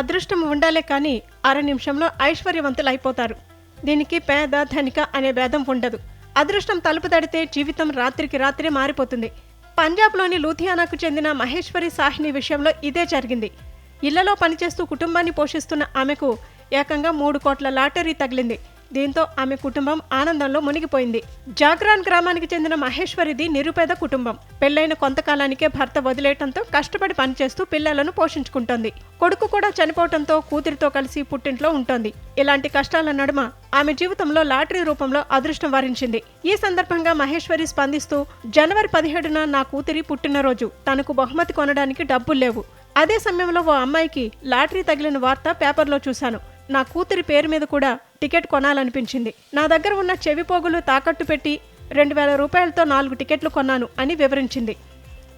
అదృష్టం ఉండాలే కానీ అర నిమిషంలో ఐశ్వర్యవంతులు అయిపోతారు దీనికి పేద ధనిక అనే భేదం ఉండదు. అదృష్టం తలుపు తడితే జీవితం రాత్రికి రాత్రే మారిపోతుంది. పంజాబ్లోని లూధియానాకు చెందిన మహేశ్వరి సాహిని విషయంలో ఇదే జరిగింది. ఇళ్ళలో పనిచేస్తూ కుటుంబాన్ని పోషిస్తున్న ఆమెకు ఏకంగా మూడు కోట్ల లాటరీ తగిలింది. దీంతో ఆమె కుటుంబం ఆనందంలో మునిగిపోయింది. జాగ్రాన్ గ్రామానికి చెందిన మహేశ్వరిది నిరుపేద కుటుంబం. పెళ్ళైన కొంతకాలానికే భర్త వదిలేయటంతో కష్టపడి పనిచేస్తూ పిల్లలను పోషించుకుంటోంది. కొడుకు కూడా చనిపోవటంతో కూతురితో కలిసి పుట్టింట్లో ఉంటోంది. ఇలాంటి కష్టాల నడుమ ఆమె జీవితంలో లాటరీ రూపంలో అదృష్టం వరించింది. ఈ సందర్భంగా మహేశ్వరి స్పందిస్తూ జనవరి పదిహేడున నా కూతురి పుట్టినరోజు. తనకు బహుమతి కొనడానికి డబ్బులు లేవు. అదే సమయంలో ఓ అమ్మాయికి లాటరీ తగిలిన వార్త పేపర్లో చూశాను. నా కూతురి పేరు మీద కూడా టికెట్ కొనాలనిపించింది. నా దగ్గర ఉన్న చెవి పోగులు తాకట్టు పెట్టి రెండు వేల రూపాయలతో నాలుగు టికెట్లు కొన్నాను అని వివరించింది.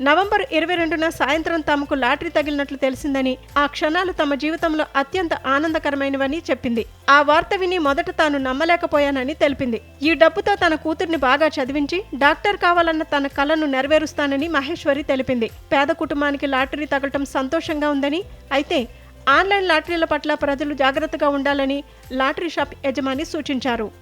నవంబర్ ఇరవై రెండున సాయంత్రం తమకు లాటరీ తగిలినట్లు తెలిసిందని ఆ క్షణాలు తమ జీవితంలో అత్యంత ఆనందకరమైనవని చెప్పింది. ఆ వార్త విని మొదట తాను నమ్మలేకపోయానని తెలిపింది. ఈ డబ్బుతో తన కూతుర్ని బాగా చదివించి డాక్టర్ కావాలన్న తన కలను నెరవేరుస్తానని మహేశ్వరి తెలిపింది. పేద కుటుంబానికి లాటరీ తగలటం సంతోషంగా ఉందని అయితే ఆన్లైన్ లాటరీల పట్ల ప్రజలు జాగ్రత్తగా ఉండాలని లాటరీ షాప్ యజమాని సూచించారు.